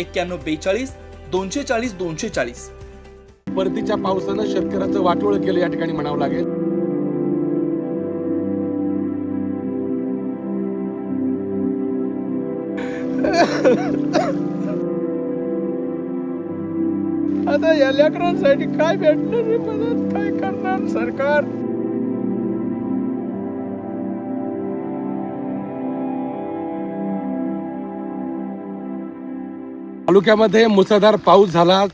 एक्क्याण्णव बेचाळीस दोनशे चाळीस दोनशे चाळीस. परतीच्या पावसानं शेतकऱ्याचं वाटोळ केलं या ठिकाणी म्हणावं लागेल. आता या लेकरांसाठी काय भेटणार काय करणार सरकार? तालुक्यामध्ये मुसळधार पाऊस झाला.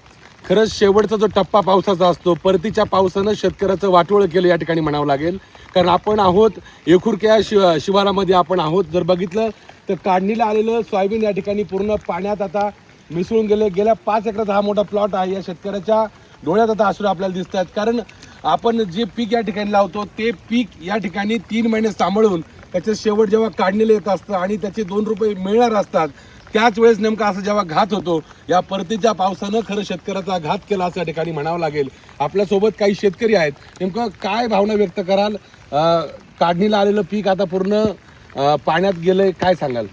खरंच शेवटचा जो टप्पा पावसाचा असतो परतीच्या पावसानं शेतकऱ्याचं वाटोळ केलं या ठिकाणी म्हणावं लागेल. कारण आपण आहोत एकुरक्या शिव शिवारामध्ये आपण आहोत. जर बघितलं तर काढणीला आलेलं सोयाबीन या ठिकाणी पूर्ण पाण्यात आता मिसळून गेले. गेल्या पाच एकराचा हा मोठा प्लॉट आहे. या शेतकऱ्याच्या डोळ्यात आता अश्रू आपल्याला दिसत आहेत कारण आपण जे पीक या ठिकाणी लावतो ते पीक या ठिकाणी तीन महिने सांभाळून त्याचे शेवट जेव्हा काढणीला येत असतं आणि त्याचे दोन रुपये मिळणार असतात त्याच वेळेस नेमका असं जेव्हा घात होतो या परतीच्या पावसानं खरं शेतकऱ्याचा घात केला असं या ठिकाणी म्हणावं लागेल. आपल्यासोबत काही शेतकरी आहेत. नेमकं काय भावना व्यक्त कराल? काढणीला आलेलं पीक आता पूर्ण पाण्यात गेलंय काय सांगाल?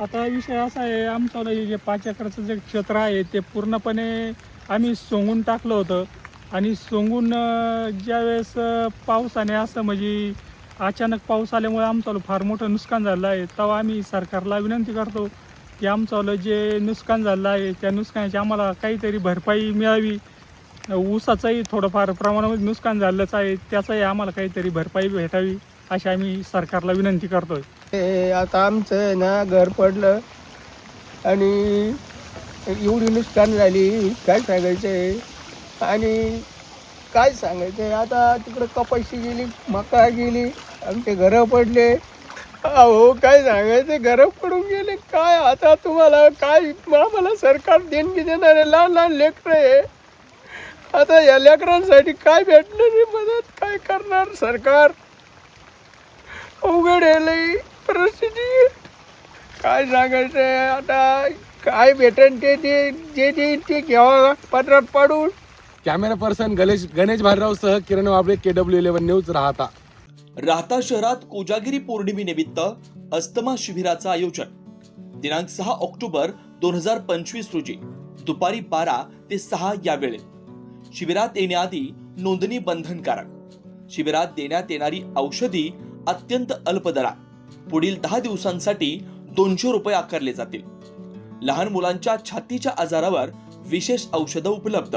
आता विषय असा आहे आमचं हे जे पाच एकरचं जे क्षेत्र आहे ते पूर्णपणे आम्ही सोंगून टाकलं होतं. आणि सोंगून ज्यावेळेस पावसाने असं म्हणजे अचानक पाऊस आल्यामुळे आमचं फार मोठं नुकसान झालं आहे. तेव्हा आम्ही सरकारला विनंती करतो की आमचं जे नुकसान झालं आहे त्या नुकसानाची आम्हाला काहीतरी भरपाई मिळावी. ऊसाचंही थोडंफार प्रमाणामध्ये नुकसान झालंच आहे त्याचंही आम्हाला काहीतरी भरपाई भेटावी अशी आम्ही सरकारला विनंती करतोय. ते आता आमचं ना घर पडलं आणि एवढी नुकसान झाली काय सांगायचं आहे? आणि काय सांगायचं आहे? आता तिकडं कपाशी गेली मका गेली आमचे घरं पडले. अहो काय सांगायचं घरं पडून गेले. काय आता तुम्हाला काय? आम्हाला सरकार देणगी देणार आहे. लहान लहान लेकरं आहे. आता या लेकरांसाठी काय भेटणार मदत काय करणार सरकार? अवघड आहे लई परिस्थिती. काय सांगायचं आता काय भेटेल ते जे जे जे ते घ्यावा पत्रात पाडून. कॅमेरा पर्सन गणेश गणेश भालराव सह Kiran Wable K W eleven news Rahata. Rahata शहरात कोजागिरी पौर्णिमेनिमित्त अस्तमा शिबिराचं आयोजन. दिनांक सहा ऑक्टोबर दोन हजार पंचवीस रोजी दुपारी बारा ते सहा या वेळेत शिबिरात येण्याआधी नोंदणी बंधनकारक. शिबिरात देण्यात येणारी औषधी अत्यंत अल्प दरात पुढील दहा दिवसांसाठी दोनशे रुपये आकारले जातील. लहान मुलांच्या छातीच्या आजारावर विशेष औषधं उपलब्ध.